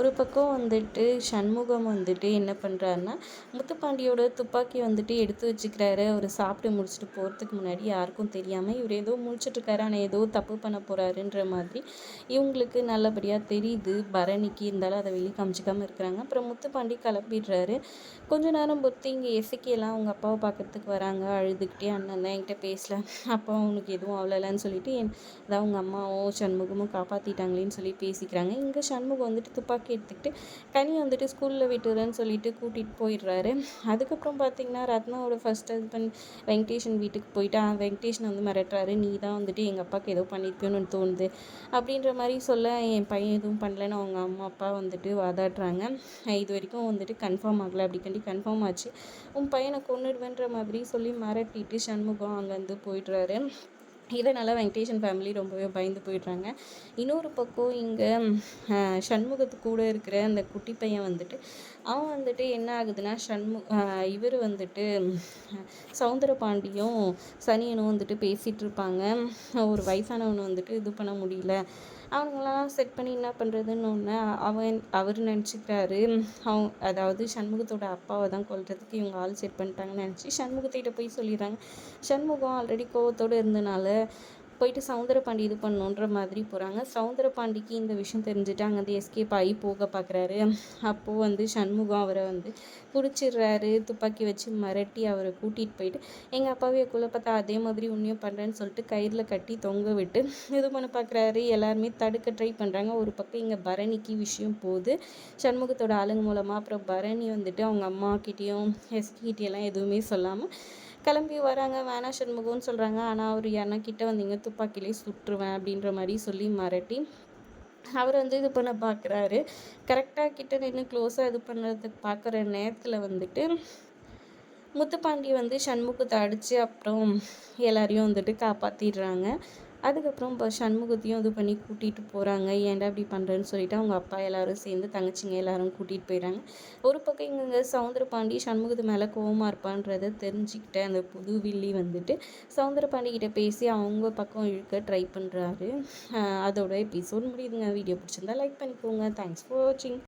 ஒரு பக்கம் வந்துட்டு சண்முகம் வந்துட்டு என்ன பண்ணுறாருன்னா முத்துப்பாண்டியோட துப்பாக்கி வந்துட்டு எடுத்து வச்சுக்கிறாரு. அவர் சாப்பிட்டு முடிச்சுட்டு போகிறதுக்கு முன்னாடி யாருக்கும் தெரியாமல் இவர் ஏதோ முடிச்சிட்ருக்காரு ஆனால் ஏதோ தப்பு பண்ண போகிறாருன்ற மாதிரி இவங்களுக்கு நல்லபடியாக தெரியுது. பரணிக்கு இருந்தாலும் அதை வெளியே காமிச்சிக்காமல் இருக்கிறாங்க. அப்புறம் முத்துப்பாண்டி கிளம்பிடுறாரு. கொஞ்ச நேரம் பொறுத்து இங்கே எசக்கியெல்லாம் அவங்க அப்பாவை பார்க்கறதுக்கு வராங்க. அழுதுகிட்டே அண்ணன் தான் என்கிட்ட பேசல. அப்பா அவனுக்கு எதுவும் அவ்வளோலன்னு சொல்லிட்டு என் அதாவது அவங்க அம்மாவும் சண்முகமும் காப்பாற்றிட்டாங்களேன்னு சொல்லி பேசிக்கிறாங்க. இங்கே சண்முகம் வந்துட்டு துப்பாக்கி மார்க் எடுத்துக்கிட்டு கனி வந்துட்டு ஸ்கூலில் விட்டுறேன்னு சொல்லிட்டு கூட்டிகிட்டு போயிடுறாரு. அதுக்கப்புறம் பார்த்தீங்கன்னா ரத்னாவோட ஃபஸ்ட் ஹஸ்பண்ட் வெங்கடேஷன் வீட்டுக்கு போயிட்டு வெங்கடேஷன் வந்து மிரட்டுறாரு. நீ தான் வந்துட்டு எங்கள் அப்பாவுக்கு ஏதோ பண்ணியிருப்பியோன்னு தோணுது. அப்படின்ற மாதிரி சொல்ல என் பையன் எதுவும் பண்ணலன்னு அவங்க அம்மா அப்பா வந்துட்டு வாதாடுறாங்க. இது வரைக்கும் வந்துட்டு கன்ஃபார்ம் ஆகலை. அப்படிக்காண்டி கன்ஃபார்ம் ஆச்சு. உன் பையனை கொண்டுடுவேன்ற மாதிரி சொல்லி மிரட்டிட்டு சண்முகம் அங்கேருந்து போயிடுறாரு. இதனால் வெங்கடேஷன் ஃபேமிலி ரொம்பவே பயந்து போயிடுறாங்க. இன்னொரு பக்கம் இங்கே சண்முகத்து கூட இருக்கிற அந்த குட்டி பையன் வந்துட்டு அவன் வந்துட்டு என்ன ஆகுதுன்னா சண்மு இவர் வந்துட்டு சவுந்தர பாண்டியும் சனியனும் வந்துட்டு பேசிகிட்டு இருப்பாங்க. ஒரு வயசானவனை வந்துட்டு இது பண்ண முடியல. அவங்களெல்லாம் செட் பண்ணி என்ன பண்ணுறதுன்னு ஒன்று அவன் அவர் நினச்சிக்கிறாரு. அவங்க அதாவது சண்முகத்தோட அப்பாவை தான் கொல்றதுக்கு இவங்க ஆள் செட் பண்ணிட்டாங்கன்னு நினச்சி சண்முகத்திட்ட போய் சொல்லிடுறாங்க. சண்முகம் ஆல்ரெடி கோவத்தோடு இருந்தனால போயிட்டு சவுந்தரபாண்டி இது பண்ணுன்ற மாதிரி போகிறாங்க சவுந்தரபாண்டிக்கு இந்த விஷயம் தெரிஞ்சுட்டு அங்கேருந்து எஸ்கேப் ஆகி போக பார்க்குறாரு அப்போது வந்து சண்முகம் அவரை வந்து பிடிச்சிடுறாரு. துப்பாக்கி வச்சு மிரட்டி அவரை கூட்டிகிட்டு போயிட்டு எங்கள் அப்பாவே குள்ள பார்த்தா அதே மாதிரி உன்னையும் பண்ணுறேன்னு சொல்லிட்டு கயிறில் கட்டி தொங்க விட்டு இது பண்ண பார்க்குறாரு எல்லாருமே தடுக்க ட்ரை பண்ணுறாங்க ஒரு பக்கம் இங்கே பரணிக்கு விஷயம் போகுது. சண்முகத்தோட ஆளுங்க மூலமாக அப்புறம் பரணி வந்துட்டு அவங்க அம்மாக்கிட்டேயும் எஸ்கிட்டேயெல்லாம் எதுவுமே சொல்லாமல் கிளம்பி வராங்க வேணா சண்முகம்னு சொல்கிறாங்க ஆனால் அவர் யாருன்னா கிட்டே வந்தீங்க துப்பாக்கிலே சுற்றுவேன் அப்படின்ற மாதிரி சொல்லி மிரட்டி அவர் வந்து இது பண்ண பார்க்குறாரு கரெக்டாக கிட்ட நின்று க்ளோஸாக இது பண்ணுறதுக்கு பார்க்குற நேரத்தில் வந்துட்டு முத்துப்பாண்டி வந்து சண்முகத்தை அடித்து அப்புறம் எல்லாரையும் வந்துட்டு காப்பாற்றிடுறாங்க அதுக்கப்புறம் இப்போ சண்முகத்தையும் இது பண்ணி கூட்டிகிட்டு போகிறாங்க ஏன்டா இப்படி பண்ணுறேன்னு சொல்லிட்டு அவங்க அப்பா எல்லோரும் சேர்ந்து தங்கச்சிங்க எல்லோரும் கூட்டிகிட்டு போயிடறாங்க ஒரு பக்கம் இங்கே சவுந்தரபாண்டி சண்முகத்து மேலே கோவமாக இருப்பான்றதை தெரிஞ்சுக்கிட்ட அந்த புது வில்லி வந்துட்டு சவுந்தர பாண்டிக்கிட்ட பேசி அவங்க பக்கம் இழுக்க ட்ரை பண்ணுறாரு அதோட எபிசோட் முடியுதுங்க. வீடியோ பிடிச்சிருந்தா லைக் பண்ணிக்கோங்க. தேங்க்ஸ் ஃபார் வாட்சிங்